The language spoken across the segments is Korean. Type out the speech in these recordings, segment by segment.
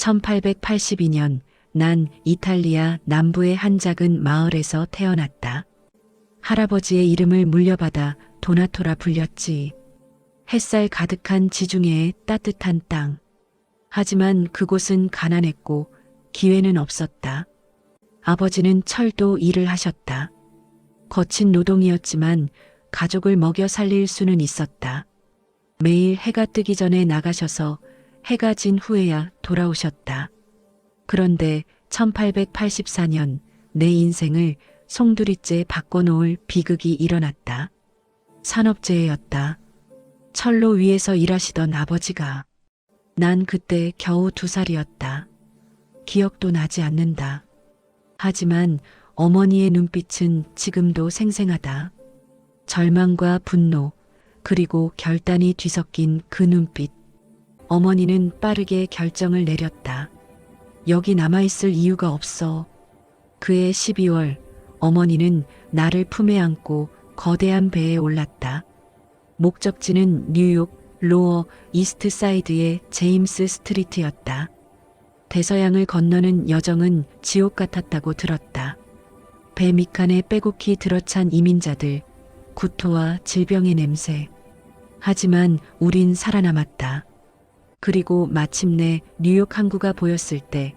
1882년 난 이탈리아 남부의 한 작은 마을에서 태어났다. 할아버지의 이름을 물려받아 도나토라 불렸지. 햇살 가득한 지중해의 따뜻한 땅. 하지만 그곳은 가난했고 기회는 없었다. 아버지는 철도 일을 하셨다. 거친 노동이었지만 가족을 먹여 살릴 수는 있었다. 매일 해가 뜨기 전에 나가셔서 해가 진 후에야 돌아오셨다. 그런데 1884년 내 인생을 송두리째 바꿔놓을 비극이 일어났다. 산업재해였다. 철로 위에서 일하시던 아버지가 난 그때 겨우 두 살이었다. 기억도 나지 않는다. 하지만 어머니의 눈빛은 지금도 생생하다. 절망과 분노, 그리고 결단이 뒤섞인 그 눈빛. 어머니는 빠르게 결정을 내렸다. 여기 남아있을 이유가 없어. 그해 12월, 어머니는 나를 품에 안고 거대한 배에 올랐다. 목적지는 뉴욕 로어 이스트 사이드의 제임스 스트리트였다. 대서양을 건너는 여정은 지옥 같았다고 들었다. 배 밑칸에 빼곡히 들어찬 이민자들, 구토와 질병의 냄새. 하지만 우린 살아남았다. 그리고 마침내 뉴욕 항구가 보였을 때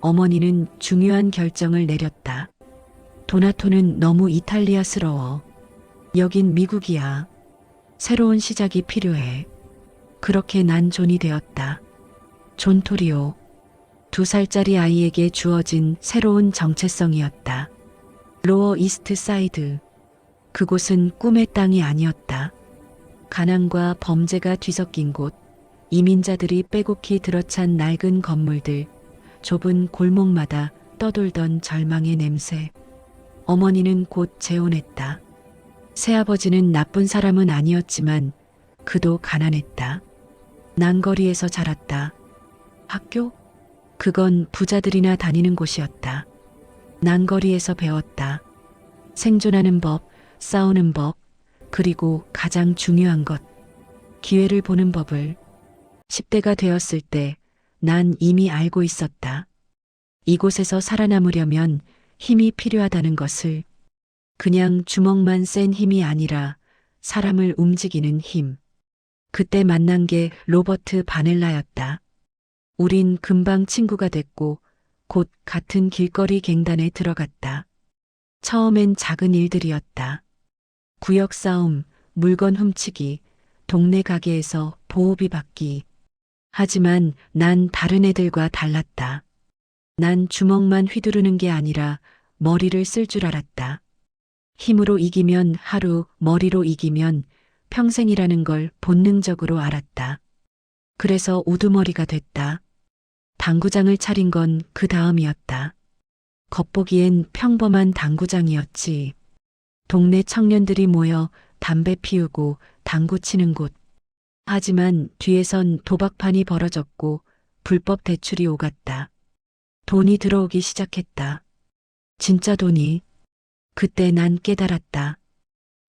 어머니는 중요한 결정을 내렸다. 도나토는 너무 이탈리아스러워. 여긴 미국이야. 새로운 시작이 필요해. 그렇게 난 존이 되었다. 존토리오. 두 살짜리 아이에게 주어진 새로운 정체성이었다. 로어 이스트 사이드. 그곳은 꿈의 땅이 아니었다. 가난과 범죄가 뒤섞인 곳, 이민자들이 빼곡히 들어찬 낡은 건물들, 좁은 골목마다 떠돌던 절망의 냄새. 어머니는 곧 재혼했다. 새아버지는 나쁜 사람은 아니었지만 그도 가난했다. 난거리에서 자랐다. 학교? 그건 부자들이나 다니는 곳이었다. 난거리에서 배웠다. 생존하는 법, 싸우는 법, 그리고 가장 중요한 것, 기회를 보는 법을 10대가 되었을 때 난 이미 알고 있었다. 이곳에서 살아남으려면 힘이 필요하다는 것을 그냥 주먹만 센 힘이 아니라 사람을 움직이는 힘. 그때 만난 게 로버트 바넬라였다. 우린 금방 친구가 됐고 곧 같은 길거리 갱단에 들어갔다. 처음엔 작은 일들이었다. 구역 싸움, 물건 훔치기, 동네 가게에서 보호비 받기. 하지만 난 다른 애들과 달랐다. 난 주먹만 휘두르는 게 아니라 머리를 쓸 줄 알았다. 힘으로 이기면 하루, 머리로 이기면 평생이라는 걸 본능적으로 알았다. 그래서 우두머리가 됐다. 당구장을 차린 건 그 다음이었다. 겉보기엔 평범한 당구장이었지. 동네 청년들이 모여 담배 피우고 당구 치는 곳. 하지만 뒤에선 도박판이 벌어졌고 불법 대출이 오갔다. 돈이 들어오기 시작했다. 진짜 돈이. 그때 난 깨달았다.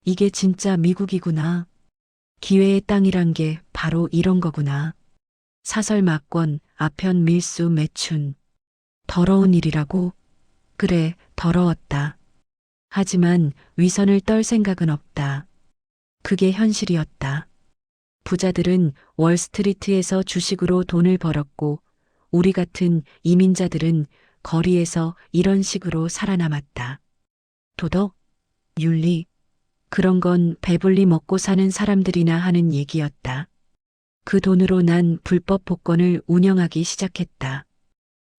이게 진짜 미국이구나. 기회의 땅이란 게 바로 이런 거구나. 사설 막권, 아편 밀수 매춘. 더러운 일이라고? 그래, 더러웠다. 하지만 위선을 떨 생각은 없다. 그게 현실이었다. 부자들은 월스트리트에서 주식으로 돈을 벌었고 우리 같은 이민자들은 거리에서 이런 식으로 살아남았다. 도덕? 윤리? 그런 건 배불리 먹고 사는 사람들이나 하는 얘기였다. 그 돈으로 난 불법 복권을 운영하기 시작했다.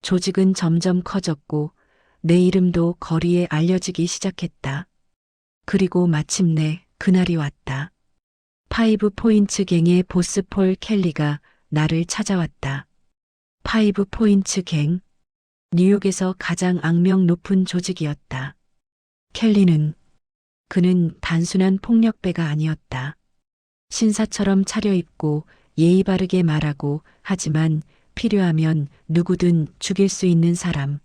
조직은 점점 커졌고 내 이름도 거리에 알려지기 시작했다. 그리고 마침내 그날이 왔다. 파이브 포인츠 갱의 보스 폴 켈리가 나를 찾아왔다. 파이브 포인츠 갱. 뉴욕에서 가장 악명 높은 조직이었다. 켈리는 그는 단순한 폭력배가 아니었다. 신사처럼 차려입고 예의 바르게 말하고 하지만 필요하면 누구든 죽일 수 있는 사람.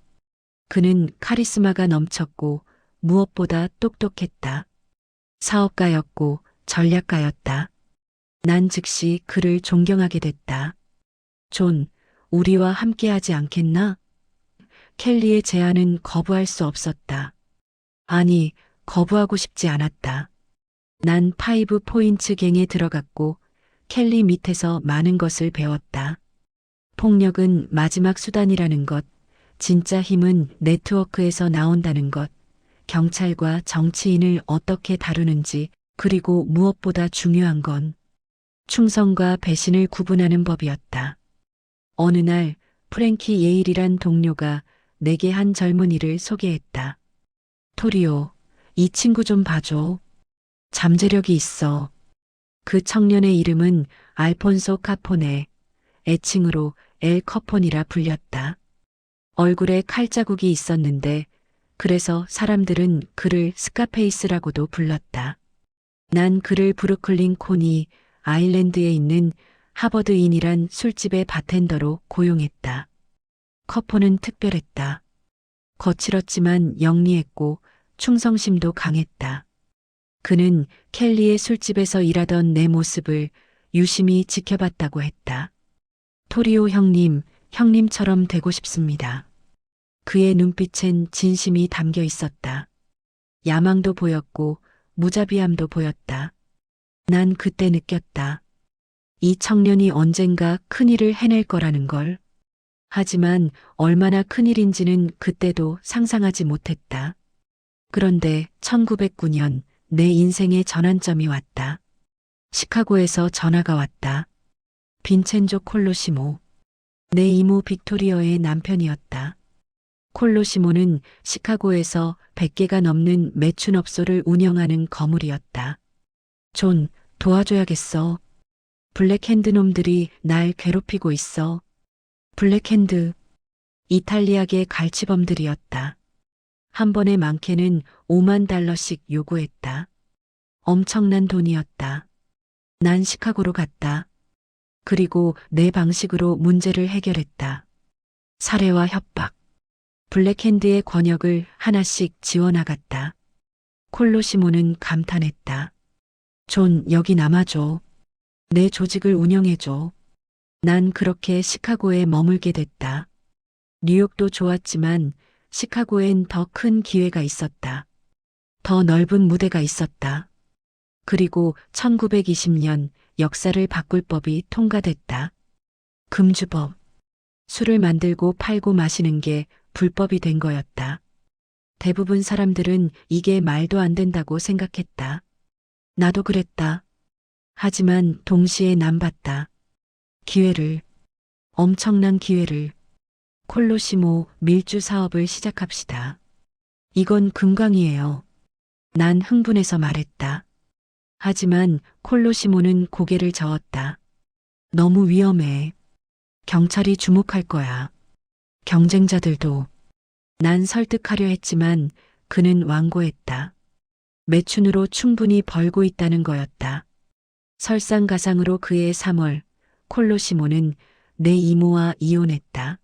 그는 카리스마가 넘쳤고 무엇보다 똑똑했다. 사업가였고 전략가였다. 난 즉시 그를 존경하게 됐다. 존, 우리와 함께하지 않겠나? 켈리의 제안은 거부할 수 없었다. 아니, 거부하고 싶지 않았다. 난 파이브 포인츠 갱에 들어갔고 켈리 밑에서 많은 것을 배웠다. 폭력은 마지막 수단이라는 것, 진짜 힘은 네트워크에서 나온다는 것, 경찰과 정치인을 어떻게 다루는지, 그리고 무엇보다 중요한 건 충성과 배신을 구분하는 법이었다. 어느 날 프랭키 예일이란 동료가 내게 한 젊은이를 소개했다. 토리오, 이 친구 좀 봐줘. 잠재력이 있어. 그 청년의 이름은 알폰소 카포네, 애칭으로 엘 커폰이라 불렸다. 얼굴에 칼자국이 있었는데 그래서 사람들은 그를 스카페이스라고도 불렀다. 난 그를 브루클린 코니 아일랜드에 있는 하버드인이란 술집의 바텐더로 고용했다. 커포는 특별했다. 거칠었지만 영리했고 충성심도 강했다. 그는 켈리의 술집에서 일하던 내 모습을 유심히 지켜봤다고 했다. 토리오 형님, 형님처럼 되고 싶습니다. 그의 눈빛엔 진심이 담겨 있었다. 야망도 보였고 무자비함도 보였다. 난 그때 느꼈다. 이 청년이 언젠가 큰일을 해낼 거라는 걸. 하지만 얼마나 큰일인지는 그때도 상상하지 못했다. 그런데 1909년 내 인생의 전환점이 왔다. 시카고에서 전화가 왔다. 빈첸조 콜로시모. 내 이모 빅토리어의 남편이었다. 콜로시모는 시카고에서 100개가 넘는 매춘업소를 운영하는 거물이었다. 존, 도와줘야겠어. 블랙핸드 놈들이 날 괴롭히고 있어. 블랙핸드. 이탈리아계 갈치범들이었다. 한 번에 많게는 5만 달러씩 요구했다. 엄청난 돈이었다. 난 시카고로 갔다. 그리고 내 방식으로 문제를 해결했다. 살해와 협박. 블랙핸드의 권역을 하나씩 지워나갔다. 콜로시모는 감탄했다. 존, 여기 남아줘. 내 조직을 운영해줘. 난 그렇게 시카고에 머물게 됐다. 뉴욕도 좋았지만 시카고엔 더 큰 기회가 있었다. 더 넓은 무대가 있었다. 그리고 1920년 역사를 바꿀 법이 통과됐다. 금주법. 술을 만들고 팔고 마시는 게 불법이 된 거였다. 대부분 사람들은 이게 말도 안 된다고 생각했다. 나도 그랬다. 하지만 동시에 난 봤다. 기회를, 엄청난 기회를. 콜로시모 밀주 사업을 시작합시다. 이건 금광이에요. 난 흥분해서 말했다. 하지만 콜로시모는 고개를 저었다. 너무 위험해. 경찰이 주목할 거야. 경쟁자들도. 난 설득하려 했지만 그는 완고했다. 매춘으로 충분히 벌고 있다는 거였다. 설상가상으로 그의 3월 콜로시모는 내 이모와 이혼했다.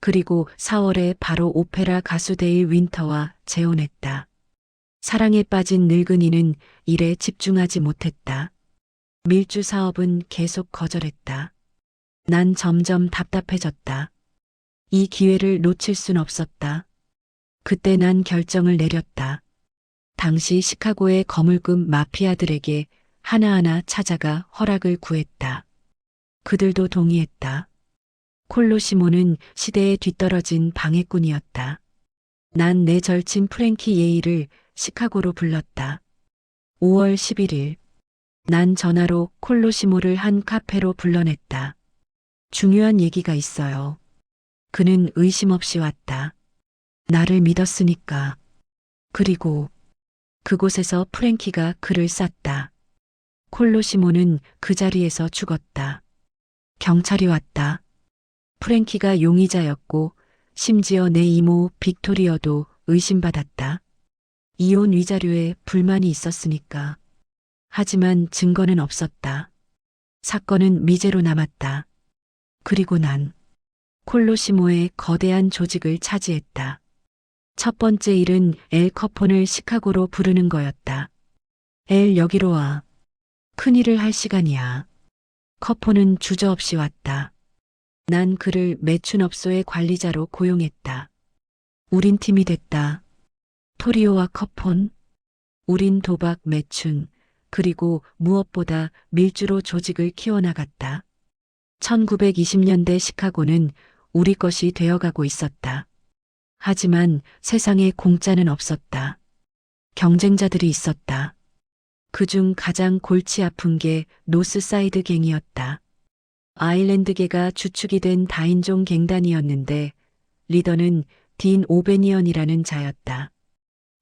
그리고 4월에 바로 오페라 가수 데일 윈터와 재혼했다. 사랑에 빠진 늙은이는 일에 집중하지 못했다. 밀주 사업은 계속 거절했다. 난 점점 답답해졌다. 이 기회를 놓칠 순 없었다. 그때 난 결정을 내렸다. 당시 시카고의 거물급 마피아들에게 하나하나 찾아가 허락을 구했다. 그들도 동의했다. 콜로시모는 시대에 뒤떨어진 방해꾼이었다. 난 내 절친 프랭키 예이를 시카고로 불렀다. 5월 11일. 난 전화로 콜로시모를 한 카페로 불러냈다. 중요한 얘기가 있어요. 그는 의심 없이 왔다. 나를 믿었으니까. 그리고 그곳에서 프랭키가 그를 쐈다. 콜로시모는 그 자리에서 죽었다. 경찰이 왔다. 프랭키가 용의자였고 심지어 내 이모 빅토리어도 의심받았다. 이혼 위자료에 불만이 있었으니까. 하지만 증거는 없었다. 사건은 미제로 남았다. 그리고 난 콜로시모의 거대한 조직을 차지했다. 첫 번째 일은 엘 커폰을 시카고로 부르는 거였다. 엘 여기로 와. 큰일을 할 시간이야. 커폰은 주저없이 왔다. 난 그를 매춘업소의 관리자로 고용했다. 우린 팀이 됐다. 토리오와 커폰. 우린 도박, 매춘, 그리고 무엇보다 밀주로 조직을 키워나갔다. 1920년대 시카고는 우리 것이 되어가고 있었다. 하지만 세상에 공짜는 없었다. 경쟁자들이 있었다. 그중 가장 골치 아픈 게 노스사이드 갱이었다. 아일랜드계가 주축이 된 다인종 갱단이었는데 리더는 딘 오베니언이라는 자였다.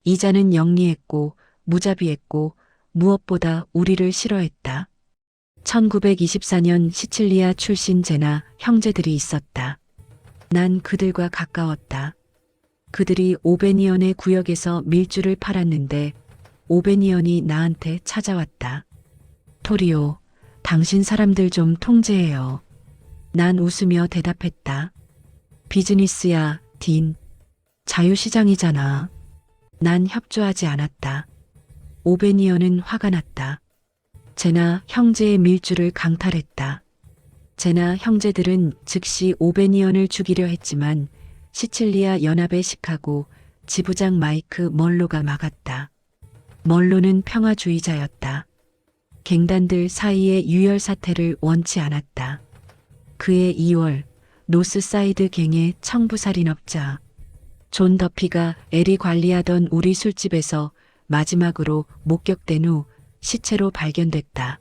이 자는 영리했고 무자비했고 무엇보다 우리를 싫어했다. 1924년 시칠리아 출신 제나 형제들이 있었다. 난 그들과 가까웠다. 그들이 오베니언의 구역에서 밀주를 팔았는데 오베니언이 나한테 찾아왔다. 토리오, 당신 사람들 좀 통제해요. 난 웃으며 대답했다. 비즈니스야, 딘. 자유시장이잖아. 난 협조하지 않았다. 오베니언은 화가 났다. 제나 형제의 밀주를 강탈했다. 제나 형제들은 즉시 오베니언을 죽이려 했지만 시칠리아 연합의 시카고 지부장 마이크 멀로가 막았다. 멀로는 평화주의자였다. 갱단들 사이의 유혈 사태를 원치 않았다. 그해 2월 노스사이드 갱의 청부살인업자 존 더피가 엘이 관리하던 우리 술집에서 마지막으로 목격된 후 시체로 발견됐다.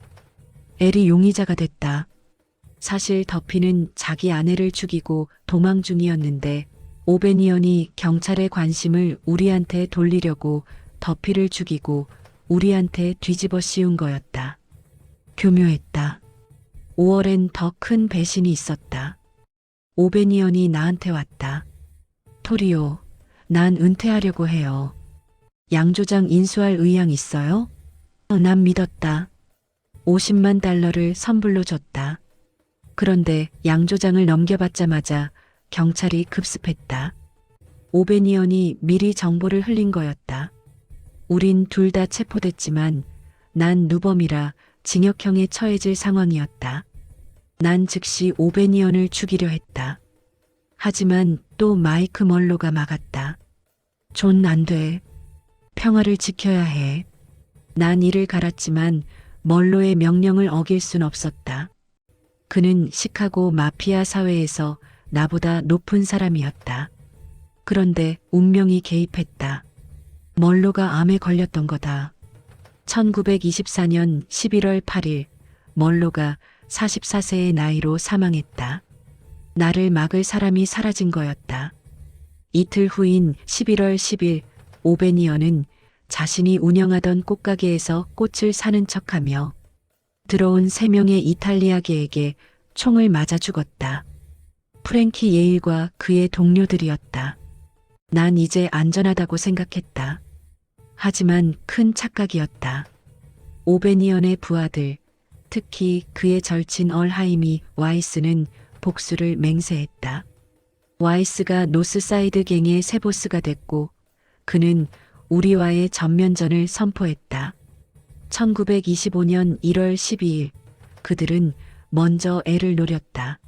엘이 용의자가 됐다. 사실 더피는 자기 아내를 죽이고 도망 중이었는데 오베니언이 경찰의 관심을 우리한테 돌리려고 더피를 죽이고 우리한테 뒤집어 씌운 거였다. 교묘했다. 5월엔 더 큰 배신이 있었다. 오베니언이 나한테 왔다. 토리오, 난 은퇴하려고 해요. 양조장 인수할 의향 있어요? 어, 난 믿었다. 50만 달러를 선불로 줬다. 그런데 양조장을 넘겨받자마자 경찰이 급습했다. 오베니언이 미리 정보를 흘린 거였다. 우린 둘 다 체포됐지만 난 누범이라 징역형에 처해질 상황이었다. 난 즉시 오베니언을 죽이려 했다. 하지만 또 마이크 멀로가 막았다. 존 안 돼. 평화를 지켜야 해. 난 이를 갈았지만 멀로의 명령을 어길 순 없었다. 그는 시카고 마피아 사회에서 나보다 높은 사람이었다. 그런데 운명이 개입했다. 멀로가 암에 걸렸던 거다. 1924년 11월 8일 멀로가 44세의 나이로 사망했다. 나를 막을 사람이 사라진 거였다. 이틀 후인 11월 10일 오베니언은 자신이 운영하던 꽃가게에서 꽃을 사는 척하며 들어온 세 명의 이탈리아계에게 총을 맞아 죽었다. 프랭키 예일과 그의 동료들이었다. 난 이제 안전하다고 생각했다. 하지만 큰 착각이었다. 오베니언의 부하들, 특히 그의 절친 얼하이미 와이스는 복수를 맹세했다. 와이스가 노스사이드 갱의 새 보스가 됐고 그는 우리와의 전면전을 선포했다. 1925년 1월 12일 그들은 먼저 애를 노렸다.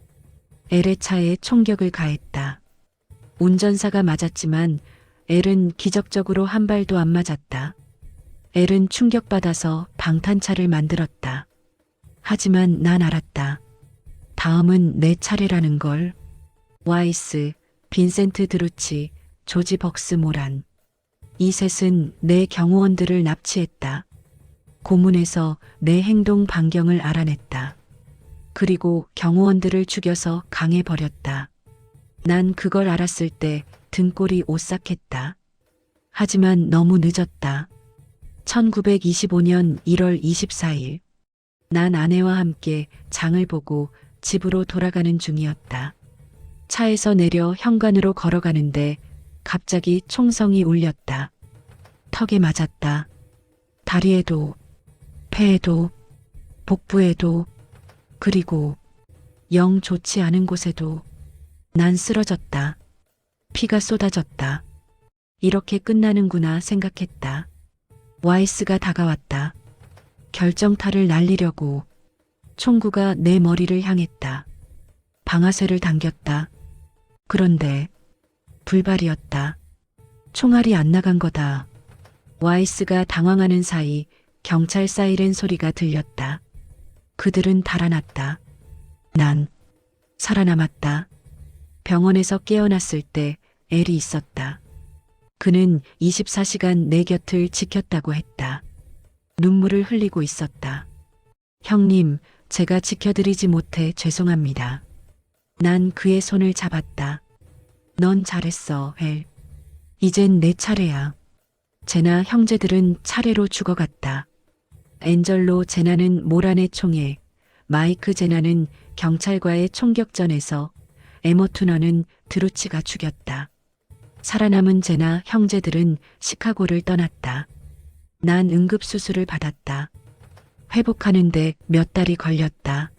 엘의 차에 총격을 가했다. 운전사가 맞았지만 엘은 기적적으로 한 발도 안 맞았다. 엘은 충격받아서 방탄차를 만들었다. 하지만 난 알았다. 다음은 내 차례라는 걸. 와이스, 빈센트 드루치, 조지 벅스 모란. 이 셋은 내 경호원들을 납치했다. 고문에서 내 행동 반경을 알아냈다. 그리고 경호원들을 죽여서 강에 버렸다. 난 그걸 알았을 때 등골이 오싹했다. 하지만 너무 늦었다. 1925년 1월 24일. 난 아내와 함께 장을 보고 집으로 돌아가는 중이었다. 차에서 내려 현관으로 걸어가는데 갑자기 총성이 울렸다. 턱에 맞았다. 다리에도, 배에도, 복부에도, 그리고 영 좋지 않은 곳에도 난 쓰러졌다. 피가 쏟아졌다. 이렇게 끝나는구나 생각했다. 와이스가 다가왔다. 결정타를 날리려고 총구가 내 머리를 향했다. 방아쇠를 당겼다. 그런데 불발이었다. 총알이 안 나간 거다. 와이스가 당황하는 사이 경찰 사이렌 소리가 들렸다. 그들은 달아났다. 난 살아남았다. 병원에서 깨어났을 때 엘이 있었다. 그는 24시간 내 곁을 지켰다고 했다. 눈물을 흘리고 있었다. 형님, 제가 지켜드리지 못해 죄송합니다. 난 그의 손을 잡았다. 넌 잘했어, 엘. 이젠 내 차례야. 제나 형제들은 차례로 죽어갔다. 엔젤로 제나는 모란의 총에, 마이크 제나는 경찰과의 총격전에서, 에모투너는 드루치가 죽였다. 살아남은 제나 형제들은 시카고를 떠났다. 난 응급수술을 받았다. 회복하는데 몇 달이 걸렸다.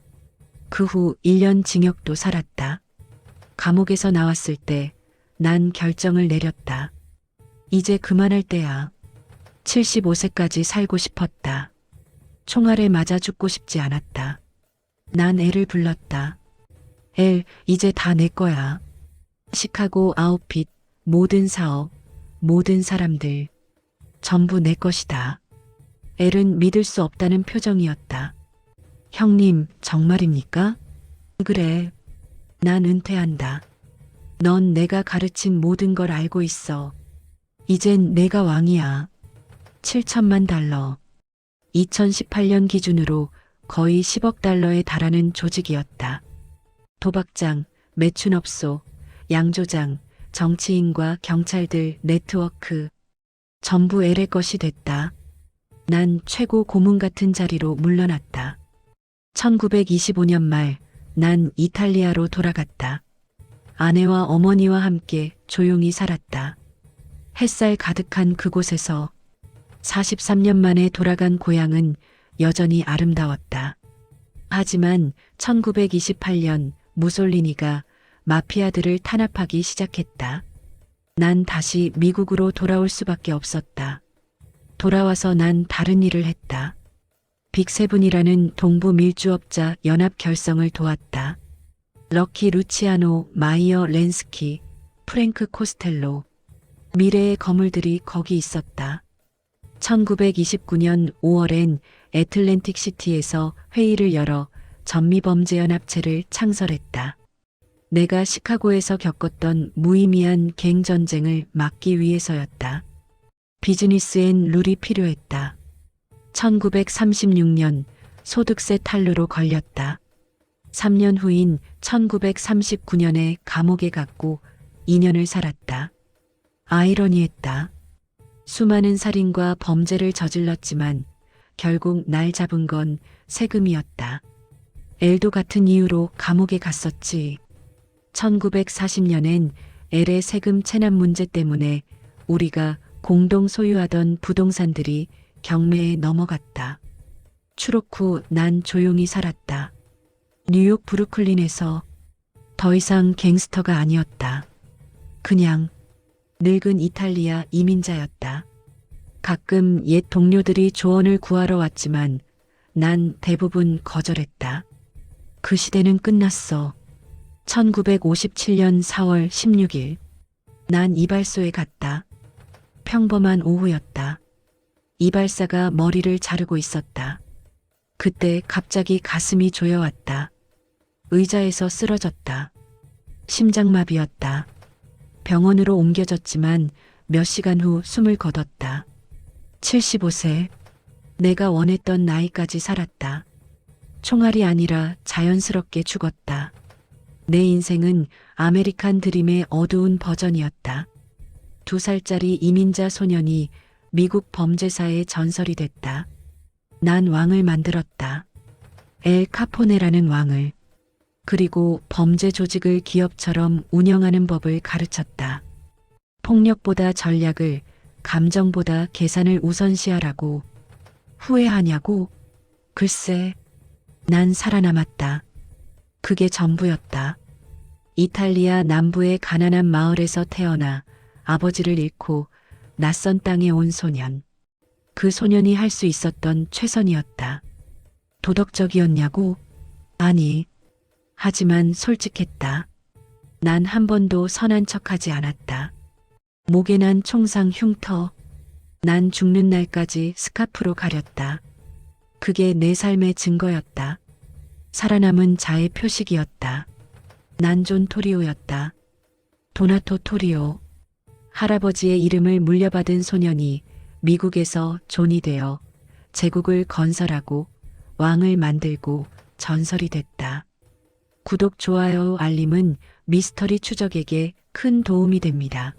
그 후 1년 징역도 살았다. 감옥에서 나왔을 때 난 결정을 내렸다. 이제 그만할 때야. 75세까지 살고 싶었다. 총알에 맞아 죽고 싶지 않았다. 난 애를 불렀다. 엘, 이제 다 내 거야. 시카고 아웃핏, 모든 사업, 모든 사람들, 전부 내 것이다. 엘은 믿을 수 없다는 표정이었다. 형님, 정말입니까? 그래. 난 은퇴한다. 넌 내가 가르친 모든 걸 알고 있어. 이젠 내가 왕이야. 7천만 달러. 2018년 기준으로 거의 10억 달러에 달하는 조직이었다. 도박장, 매춘업소, 양조장, 정치인과 경찰들 네트워크. 전부 엘의 것이 됐다. 난 최고 고문 같은 자리로 물러났다. 1925년 말, 난 이탈리아로 돌아갔다. 아내와 어머니와 함께 조용히 살았다. 햇살 가득한 그곳에서 43년 만에 돌아간 고향은 여전히 아름다웠다. 하지만 1928년 무솔리니가 마피아들을 탄압하기 시작했다. 난 다시 미국으로 돌아올 수밖에 없었다. 돌아와서 난 다른 일을 했다. 빅세븐이라는 동부 밀주업자 연합 결성을 도왔다. 럭키 루치아노, 마이어 렌스키, 프랭크 코스텔로. 미래의 거물들이 거기 있었다. 1929년 5월엔 애틀랜틱 시티에서 회의를 열어 전미범죄연합체를 창설했다. 내가 시카고에서 겪었던 무의미한 갱 전쟁을 막기 위해서였다. 비즈니스엔 룰이 필요했다. 1936년 소득세 탈루로 걸렸다. 3년 후인 1939년에 감옥에 갔고 2년을 살았다. 아이러니했다. 수많은 살인과 범죄를 저질렀지만 결국 날 잡은 건 세금이었다. 엘도 같은 이유로 감옥에 갔었지. 1940년엔 엘의 세금 체납 문제 때문에 우리가 공동 소유하던 부동산들이 경매에 넘어갔다. 추록 후 난 조용히 살았다. 뉴욕 브루클린에서 더 이상 갱스터가 아니었다. 그냥 늙은 이탈리아 이민자였다. 가끔 옛 동료들이 조언을 구하러 왔지만 난 대부분 거절했다. 그 시대는 끝났어. 1957년 4월 16일. 난 이발소에 갔다. 평범한 오후였다. 이발사가 머리를 자르고 있었다. 그때 갑자기 가슴이 조여왔다. 의자에서 쓰러졌다. 심장마비였다. 병원으로 옮겨졌지만 몇 시간 후 숨을 거뒀다. 75세. 내가 원했던 나이까지 살았다. 총알이 아니라 자연스럽게 죽었다. 내 인생은 아메리칸 드림의 어두운 버전이었다. 두 살짜리 이민자 소년이 미국 범죄사의 전설이 됐다. 난 왕을 만들었다. 엘 카포네라는 왕을. 그리고 범죄 조직을 기업처럼 운영하는 법을 가르쳤다. 폭력보다 전략을, 감정보다 계산을 우선시하라고. 후회하냐고? 글쎄, 난 살아남았다. 그게 전부였다. 이탈리아 남부의 가난한 마을에서 태어나 아버지를 잃고 낯선 땅에 온 소년. 그 소년이 할 수 있었던 최선이었다. 도덕적이었냐고? 아니, 하지만 솔직했다. 난 한 번도 선한 척하지 않았다. 목에 난 총상 흉터. 난 죽는 날까지 스카프로 가렸다. 그게 내 삶의 증거였다. 살아남은 자의 표식이었다. 난 존 토리오였다. 도나토 토리오. 할아버지의 이름을 물려받은 소년이 미국에서 존이 되어 제국을 건설하고 왕을 만들고 전설이 됐다. 구독, 좋아요, 알림은 미스터리 추적에게 큰 도움이 됩니다.